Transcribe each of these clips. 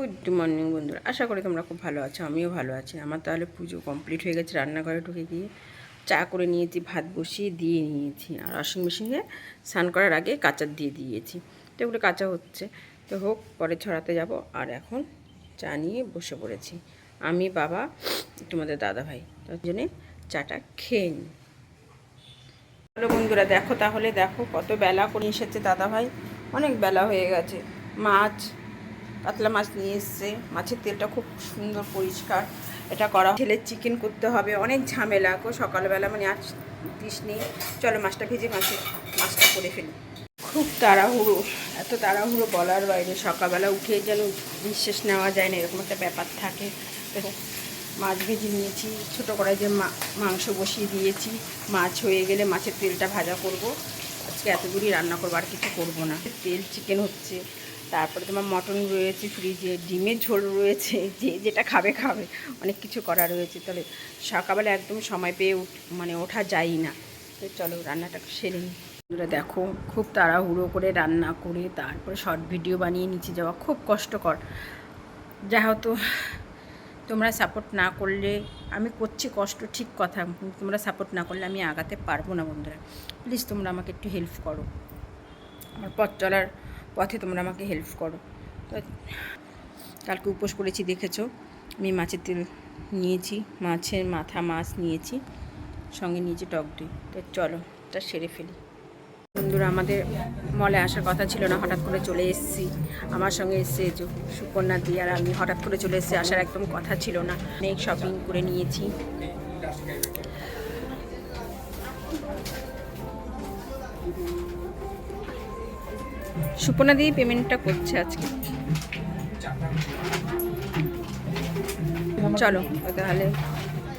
Good morning বন্ধুরা। আশা করি তোমরা খুব ভালো আছো, আমিও ভালো আছি। আমার তাহলে পুজো কমপ্লিট হয়ে গেছে রান্নাঘরে ঢুকে গিয়ে। চা করে নিয়েছি, ভাত বসিয়ে দিয়ে নিয়েছি। আর ওয়াশিং মেশিনে স্নান করার আগে কাঁচা দিয়ে দিয়েছি। তো এগুলো কাঁচা হচ্ছে। তো হোক, পরে ছড়াতে যাব। আর এখন চা নিয়ে বসে পড়েছি। আমি, বাবা, তোমাদের দাদা ভাই তার জন্যে চাটা খেয়ে নিই হ্যালো বন্ধুরা, দেখো তাহলে দেখো কত বেলা করে এসেছে দাদা ভাই অনেক বেলা হয়ে গেছে। মাছ কাতলা মাছ নিয়ে এসছে। মাছের তেলটা খুব সুন্দর পরিষ্কার। এটা করা ছেলের চিকেন করতে হবে, অনেক ঝামেলা গো। সকালবেলা মানে আজ দিস নেই। চলো মাছটা ভেজে মাছে, মাছটা করে ফেলি। খুব তাড়াহুড়ো, এত তাড়াহুড়ো বলার বাইরে। সকালবেলা উঠে যেন নিঃশ্বাস নেওয়া যায় না, এরকম একটা ব্যাপার থাকে। মাছ ভেজে নিয়েছি, ছোটো কড়াই যে মাংস বসিয়ে দিয়েছি। মাছ হয়ে গেলে মাছের তেলটা ভাজা করব। আজকে এতগুলি রান্না করব, আর কিছু করব না। তেল চিকেন হচ্ছে। তারপরে তোমার মটন রয়েছে, ফ্রিজে, ডিমের ঝোল রয়েছে, যে যেটা খাবে খাবে, অনেক কিছু করা রয়েছে। তাহলে সকালবেলা একদম সময় পেয়ে মানে ওঠা যায় না। তো চলো রান্নাটা সেরে নিই। দেখো, খুব তাড়াহুড়ো করে রান্না করে তারপরে শর্ট ভিডিও বানিয়ে নিচে যাওয়া খুব কষ্টকর। যা হতো তোমরা সাপোর্ট না করলে আমি করছি কষ্ট ঠিক কথা তোমরা সাপোর্ট না করলে আমি আগাতে পারব না বন্ধুরা। প্লিজ তোমরা আমাকে একটু হেল্প করো। আমার পথ চলার পথে তোমরা আমাকে হেল্প করো। তো কালকে উপোস করেছি, দেখেছ? আমি মাছের তেল নিয়েছি, মাছের মাথা মাছ নিয়েছি, সঙ্গে নিয়েছি টক দই। তো চলো, এটা সেরে ফেলি। বন্ধুরা, আমাদের মলে আসার কথা ছিল না, হঠাৎ করে চলে এসেছি। আমার সঙ্গে এসছে যে সুকন্যা দি আর আমি, হঠাৎ করে চলে এসেছি, আসার একদম কথা ছিল না। অনেক শপিং করে নিয়েছি। সুপর্ণা দিয়ে পেমেন্টটা করছে আজকে। চলো তাহলে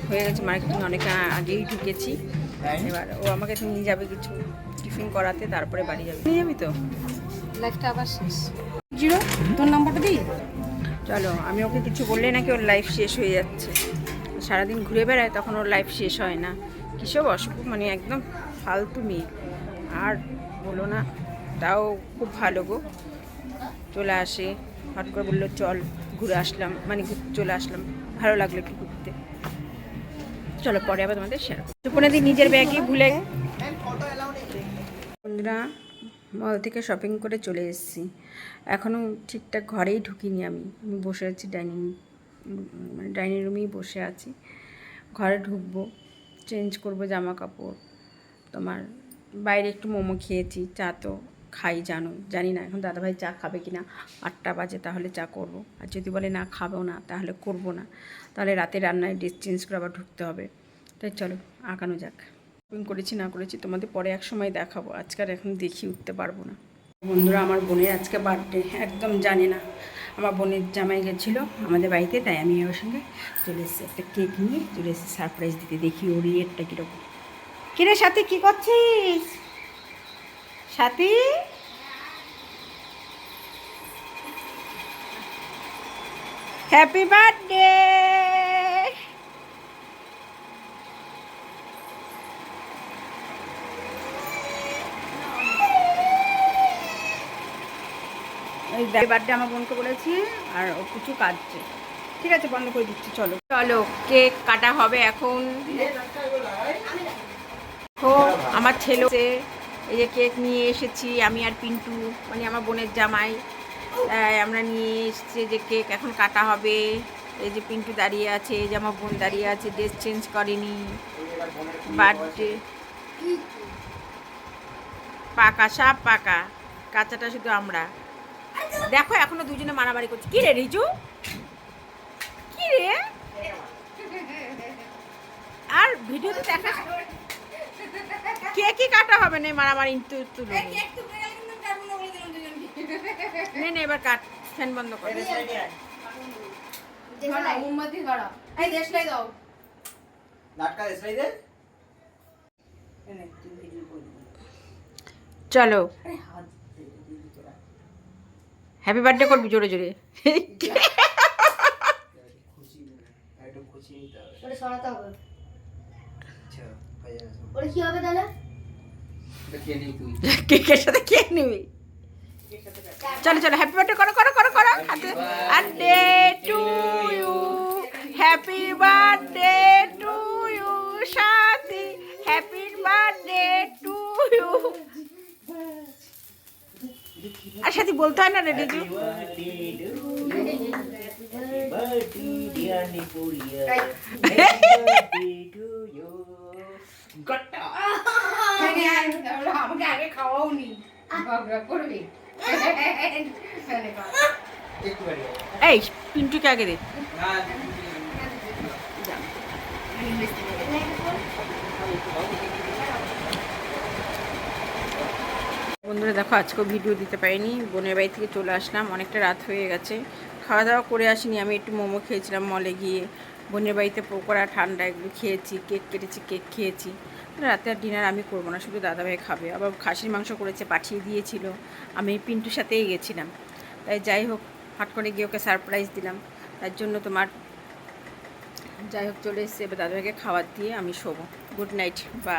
হয়ে গেছে মার্কেটিং অনেক আগেই ঢুকেছি। এবার ও আমাকে নিয়ে যাবে কিছু টিফিন করাতে তারপরে বাড়ি যাবে। নিয়ে যাবি তো? লাইফটা আবার শেষ। জিরো? তোর নাম্বারটা দিই? চলো আমি ওকে কিছু বললে নাকি ওর লাইফ শেষ হয়ে যাচ্ছে। সারাদিন ঘুরে বেড়ায় তখন ওর লাইফ শেষ হয় না। কিসব অসুখ মানে একদম ফালতু মেয়ে। আর বলো না। তাও খুব ভালো গো। চলে আসে। হট করে বলল, চল ঘুরে আসলাম। মানে চলে আসলাম। ভালো লাগল একটু ঘুরতে। চলো পরে আবার তোমাদের শেয়ার সুপনাদি নিজের ব্যাগই ভুলে বন্ধুরা মল থেকে শপিং করে চলে এসেছি। এখনও ঠিকঠাক ঘরেই ঢুকিনি আমি। আমি বসে আছি ডাইনিং মানে ডাইনিং রুমেই বসে আছি। ঘরে ঢুকবো চেঞ্জ করব জামা কাপড়। তোমার বাইরে একটু মোমো খেয়েছি, চা তো খাই জানো, জানি না এখন দাদাভাই চা খাবে কি না আটটা বাজে তাহলে চা করব। আর যদি বলে না খাব না, তাহলে করব না। তাহলে রাতে রান্নায় ড্রেস চেঞ্জ করে আবার ঢুকতে হবে। তাই চলো আঁকানো যাক। শপিং করেছি, না করেছি, তোমাদের পরে এক সময় দেখাবো। আজকাল এখন দেখি, উঠতে পারব না। বন্ধুরা, আমার বোনের আজকে বার্থডে একদম জানে না। আমার বোনের জামাই গেছিল আমাদের বাড়িতে, তাই আমি ওর সঙ্গে চলে এসেছি। একটা কেক নিয়ে চলে এসেছি সারপ্রাইজ দিতে। দেখি ওর ইয়েরটা কীরকম। কিরে সাথে, কী করছিস? সাথী? হ্যাপি বার্থডে এই বার্থডে আমার বোনকে বলেছি আর ও কিছু কাটছে। ঠিক আছে বন্ধ করে দিচ্ছি চলো। চলো কেক কাটা হবে এখন। আমার ছেলে এই যে কেক নিয়ে এসেছি, আমি আর পিন্টু মানে আমার বোনের জামাই। আমরা নিয়ে এসেছি যে কেক এখন কাটা হবে। এই যে পিন্টু দাঁড়িয়ে আছে, এই যে আমার বোন দাঁড়িয়ে আছে, ড্রেস চেঞ্জ করেনি। বার্থডে। পাকা সব পাকা। কাঁচাটা শুধু আমরা। দেখো, এখনও দুজনে মারামারি করছি। কি রে, রিজু? কি রে? আর ভিডিওতে দেখা কে কি কাটা হবে? না মারামারি তু তুলে নে নে এবার কাট ফ্যান বন্ধ কর। মোমবাতি ধরা। এই দেশলাই দাও। নাটকা দেশলাই দে। চলো। হ্যাপি বার্থডে করবি জোরে জোরে। খুশি একটু খুশি নিতে হবে। সরাতে হবে। আচ্ছা কি হবে তাহলে? কেকের সাথে কে নিবি। চলো চলো হ্যাপি বার্থডে করো করো করো করো। হাতে birthday to you happy birthday to you Sathi happy birthday to you আর সাথী বলতে হয় না রে রেডি জু আমাকে আগে খাওয়াও নি করবি? এই পিন্টুকে আগে দে। বন্ধুরা দেখো আজকেও ভিডিও দিতে পারিনি। বোনের বাড়ি থেকে চলে আসলাম। অনেকটা রাত হয়ে গেছে। খাওয়া দাওয়া করে আসিনি। আমি একটু মোমো খেয়েছিলাম মলে গিয়ে। বোনের বাড়িতে পকোড়া, ঠান্ডা এগুলো খেয়েছি, কেক কেটেছি, কেক খেয়েছি। রাতে আর ডিনার আমি করব না, শুধু দাদাভাই খাবে। আবার খাসির মাংস করেছে, পাঠিয়ে দিয়েছিল। আমি পিন্টুর সাথেই গেছিলাম। তাই যাই হোক, হাট করে গিয়ে ওকে সারপ্রাইজ দিলাম। তার জন্য তোমার যাই হোক চলে এসছে। এবার দাদাভাইকে খাবার দিয়ে আমি শোবো। গুড নাইট বা